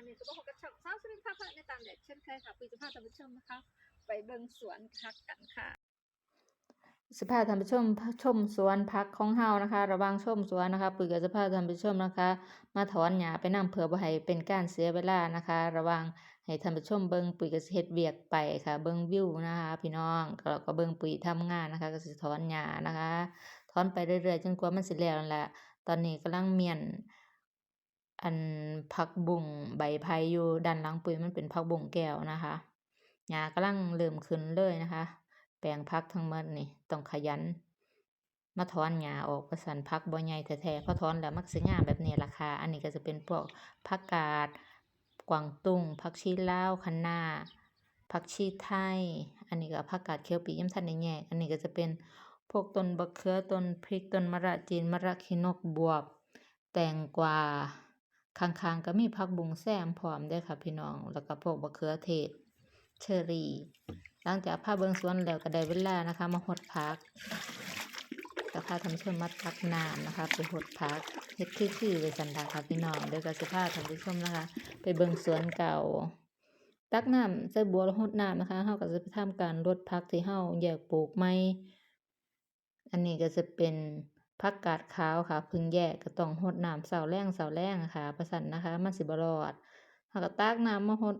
ันนี้ก็บอกกับช่องสาวสุรินทร์ค่ะเพื่อนในตามเด็ดเช่นเคยค่ะปีจะพาท่านผู้ชมนะคะ ไปเบิ่งสวนพักกันค่ะสภาพท่านผู้ชมชมสวนพักของเฮานะคะ ระวังชมสวนนะคะปุ๋ยกับสภาพท่านผู้ชมนะคะ มาถอนหญ้าไปนำเผื่อบ่ให้เป็นการเสียเวลานะคะ ระวังให้ท่านผู้ชมเบิ่งปุ๋ยก็สิเฮ็ดเวียกไปค่ะ เบิ่งวิวนะคะ พี่น้องก็ก็เบิ่งปุ๋ยทำงานนะคะ ก็สิถอนหญ้านะคะ ถอนไปเรื่อยๆจนกว่ามันสิแล้วนั่นแหละตอนนี้กำลังเมียน อันผักบุ้งใบไผ่อยู่ด้านหลังปุ๋ยมันเป็นผักบุ้งแก้วนะคะหญ้ากำลังเริ่มขึ้นเลยนะคะ แปลงผักทั้งหมดนี่ต้องขยัน มาถอนหญ้าออกประสันผักบ่ใหญ่แท้ๆพอถอนแล้วมักสิงามแบบนี้ล่ะค่ะอันนี้ก็จะเป็นพวกผักกาดกวางตุ้งผักชีลาวคะน้าผักชีไทย อันนี้ก็ผักกาดเขียวปียังทันได้แยกอันนี้ก็จะเป็นพวกต้นบักเขือต้นพริกต้นมะระจีนมะระขี้นกบวบ แตงกวา ข้างๆก็มีผักบุ้งแซมพร้อมด้อค่ะพี่น้อง แล้วก็พวกบักเขือเทศ เชอรี่ หลังจากพาเบิ่งสวนแล้วก็ได้เวลานะคะ มาหดผักก็พาท่านผู้ชมมาตักน้ำนะคะ ไปหดผักเฮ็ดคือๆไว้สันดาค่ะพี่น้องเดี๋ยวก็สิพาท่านผู้ชมนะคะ ไปเบิ่งสวนเก่า ตักน้ำใส่บัวแล้วหดน้ำนะคะเฮาก็จะไปทำการรดผักที่เฮาแยกปลูกใหม่อันนี้ก็จะเป็น ผักกาดขาวค่ะพึ่งแยกก็ต้องรดน้ำเสาแรงเสาแรงค่ะประสันนะคะ มันสิบรอดเฮากตักน้ำมาหด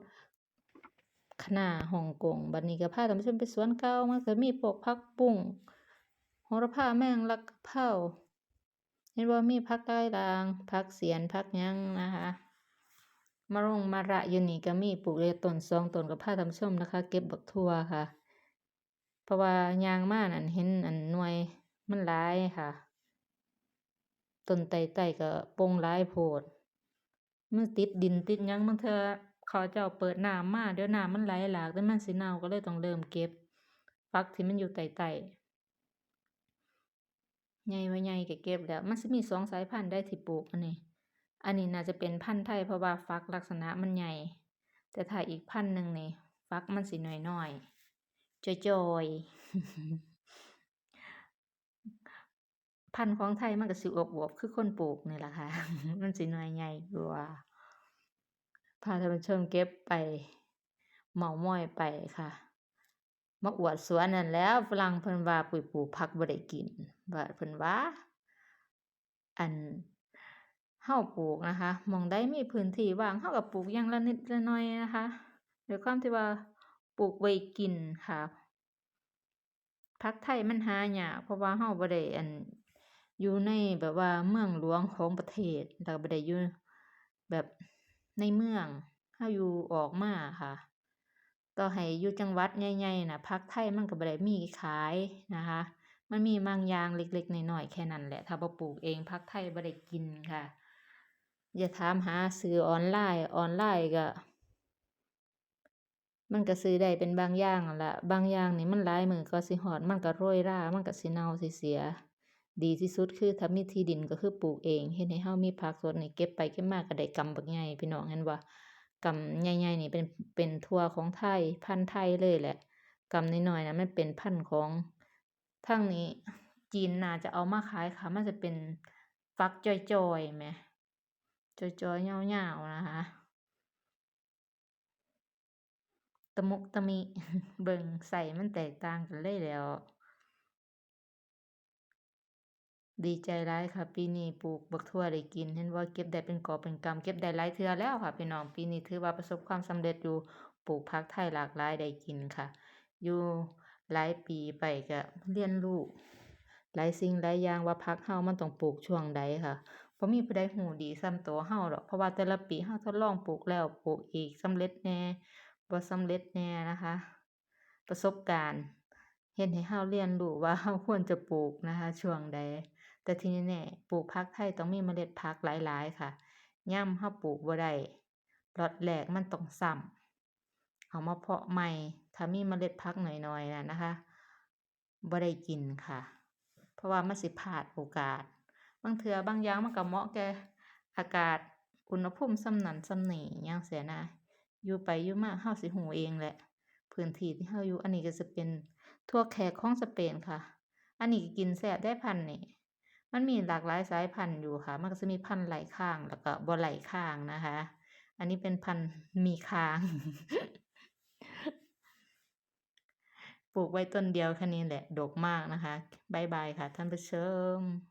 คะน้าฮ่องกงบัดนี้ก็พาท่านผู้ชมไปสวนเก่ามันก็มีพวกผักบุ้งโหระพาแมงลักกะเพราเห็นบ่มีผักกายลางผักเสียนผักยังนะคะมะรงมะระอยู่นี่ก็มีปลูกได้ต้นสองต้นก็พาท่านผู้ชมนะคะ เก็บบักทั่วค่ะ เพราะว่ายางมานั่นเห็นอันหน่วยมันหลายค่ะ ต้นไต้ๆก็ปงหลายโพดมันติดดินติดยังบางเทื่อเขาเจ้าเปิดน้ำมาเดี๋ยวน้ำมันไหลหลากแต่มันสิเน่าก็เลยต้องเริ่มเก็บฟักที่มันอยู่ใต้ๆใหญ่ว่าใหญ่ก็เก็บแล้วมันสิมีสองสายพันธุ์ได้ที่ปลูกอันนี้ อันนี้น่าจะเป็นพันธุ์ไทยเพราะว่าฟักลักษณะมันใหญ่ แต่ถ้าอีกพันธุ์หนึ่งนี่ฟักมันสิน้อยๆจอยๆ พันธุ์ของไทยมันก็สิอวบคือคนปลูกนี่แหละค่ะ มันสิหน่วยใหญ่กว่าพาท่านผู้ชมเก็บไปเมาม้อยไปค่ะมาอวดสวนนั่นแล้วฝรั่งเพิ่นว่าปุ๋ยปลูกผักบ่ได้กินว่าเพิ่นว่า อันเฮาปลูกนะคะมองใดมีพื้นที่ว่างเฮาก็ปลูกอย่างละนิดละหน่อยนะคะด้วยความที่ว่าปลูกไว้กินค่ะผักไทยมันหายากเพราะว่าเฮาบ่ได้อัน อยู่ในแบบว่าเมืองหลวงของประเทศแล้วก็บ่ได้อยู่แบบในเมืองเฮาอยู่ออกมาค่ะ ต่อให้อยู่จังหวัดใหญ่ๆนะผักไทยมันก็บ่ได้มีขายนะคะ มันมีบางอย่างเล็กๆน้อยๆแค่นั้นแหละ ถ้าบ่ปลูกเองผักไทยบ่ได้กินค่ะ อย่าถามหาซื้อออนไลน์ออนไลน์ก็มันก็ซื้อได้เป็นบางอย่างละบางอย่างนี่มันหลายมือกว่าสิฮอด มันก็โรยรา มันก็สิเน่าสิเสีย ดีที่สุดคือถ้ามีที่ดินก็คือปลูกเองเฮ็ดให้เฮามีผักสดนี่เก็บไปเก็บมาก็ได้กำบักใหญ่พี่น้องเห็นบ่กำใหญ่ๆนี่เป็นเป็นถั่วของไทยพันธุ์ไทยเลยแหละกำน้อยๆนะมันเป็นพันธุ์ของทางนี้จีนน่าจะเอามาขายค่ะ มันจะเป็นฟักจอยๆแหมจอยๆยาวๆนะคะตะมุกตะมิเบิ่งไส้มันแตกต่างกันเลยแล้ว ดีใจหลายค่ะ ปีนี้ปลูกบักทั่วได้กิน เห็นว่าเก็บได้เป็นกอบเป็นกำเก็บได้หลายเทือแล้วค่ะพี่น้องปีนี้ถือว่าประสบความสำเร็จอยู่ปลูกผักไทยหลากหลายได้กินค่ะ อยู่หลายปีไปก็เรียนรู้หลายสิ่งหลายอย่างว่าผักเฮามันต้องปลูกช่วงใดค่ะบ่มีผู้ใดรู้ดีส่ำตัวเฮาดอกเพราะว่าแต่ละปีเฮาทดลองปลูกแล้วปลูกอีกสำเร็จแน่บ่สำเร็จแน่นะคะ ประสบการณ์เฮ็ดให้เฮาเรียนรู้ว่าเฮาควรจะปลูกนะคะ ช่วงใด แต่ที่แน่ๆปลูกผักไทยต้องมีเมล็ดผักหลายๆ ค่ะยามเฮาปลูกบ่ได้ล็อตแรกมันต้องซ้ำเอามาเพาะใหม่ ถ้ามีเมล็ดผักหน้อยๆน่ะนะคะบ่ได้กินค่ะ เพราะว่ามันสิพลาดโอกาส บางเทื่อบางอย่างมันก็เหมาะแก่อากาศอุณหภูมิสำนันส่ำนี้จั่งซี้นะอยู่ไปอยู่มาเฮาสิรู้เองแหละ พื้นที่ที่เฮาอยู่อันนี้ก็จะเป็นถั่วแขกของสเปนค่ะ อันนี้ก็กินแซ่บได้พันนี่ มันมีหลากหลายสายพันธุ์อยู่ค่ะ มันก็สิมีพันธุ์ไหลข้างแล้วก็บ่ไหลข้างนะคะ อันนี้เป็นพันธุ์มีคาง ปลูกไว้ต้นเดียวแค่นี้แหละ ดกมากนะคะบ๊ายบายค่ะท่านผู้ชม